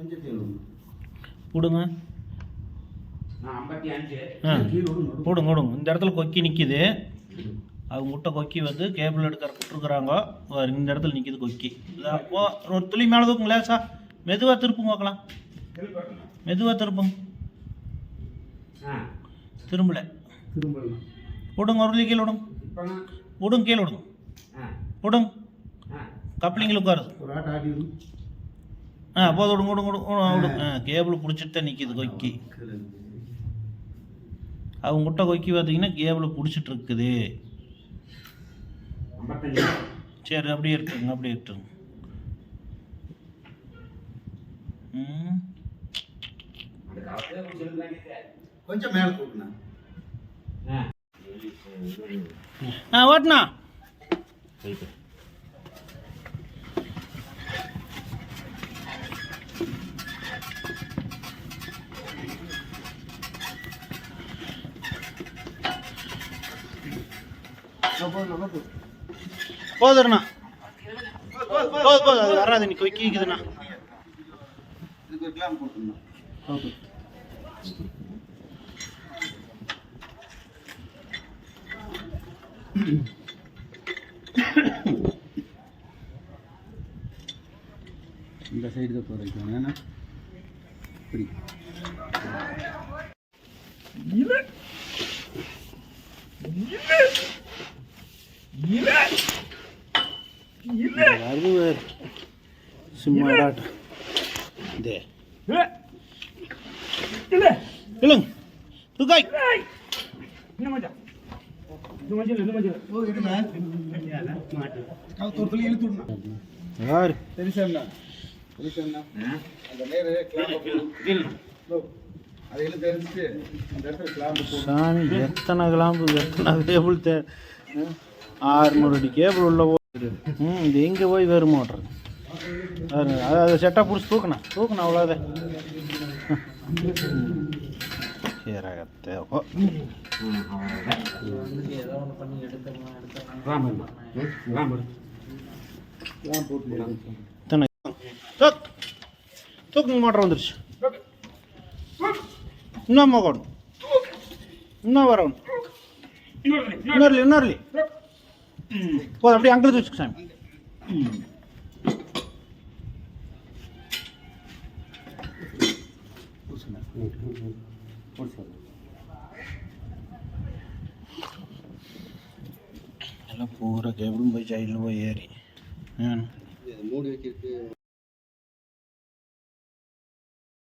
எழுபது விடுங்க. விடுங்க இந்த இடத்துல கொக்கி நிற்கிது அவங்க முட்டை கொக்கி வந்து கேபிள் எடுக்கிற விட்டுருக்குறாங்க. இந்த இடத்துல நிற்கிது கொக்கி. ஒரு துளி மேலே தூக்குங்க லேசா. மெதுவாக திருப்புங்க பார்க்கலாம். மெதுவாக திருப்புங்க. ஆ. திரும்பல. விடுங்க ஒரு கீழே விடுங்க. இப்போங்க விடுங்க கீழே விடுங்க. ஆ. கப்ளிங்கில் உட்காருது ஒரு ஆட்டை ஆட்டி விடுங்க ஆ போதும் விடுங்க விடுங்க விடுங்க விடுங்க கேபிள் பிடிச்சிட்டு தான் நிற்கிது கொக்கி. அவங்க முட்டை கொக்கி பார்த்தீங்கன்னா கேபிள் பிடிச்சிட்டு இருக்குது சரி அப்படியே இருக்குங்க அப்படியே இருக்குங்க. கொஞ்சம் மேலே ஆ ஓட்டுண்ணா. போதுண்ணா. போதும் போதும் அது வராது நீ கொக்கி போட்டுருந்தோம் இந்த சைடு தான் போகிற வைக்கணும் ஏன்னா இப்படி இதே இல்லைங்க தூக்காய். அந்த நேரு சாமி எத்தனை கிளாம்பு எத்தனை கேபிள் தே ஆறுநூறு அடி கேபிள் உள்ள ம் இது எங்கே போய் வேறு மோட்ரு அது அதை செட்டாக பிடிச்சி தூக்கணும் தூக்கணும் அவ்வளோதே சீரகத்தை ஓ தூக்குங்க மோட்டர் வந்துருச்சு. இன்னும் மோகணும் இன்னும் வரணும். இன்னொரு இன்னொரு போதும் அப்படியே அங்கே வச்சுக்க சாமி. எல்லாம் பூரா கேபிளும் போய் சைடில் போய் ஏறி. மூடி வைக்கிறதுக்கு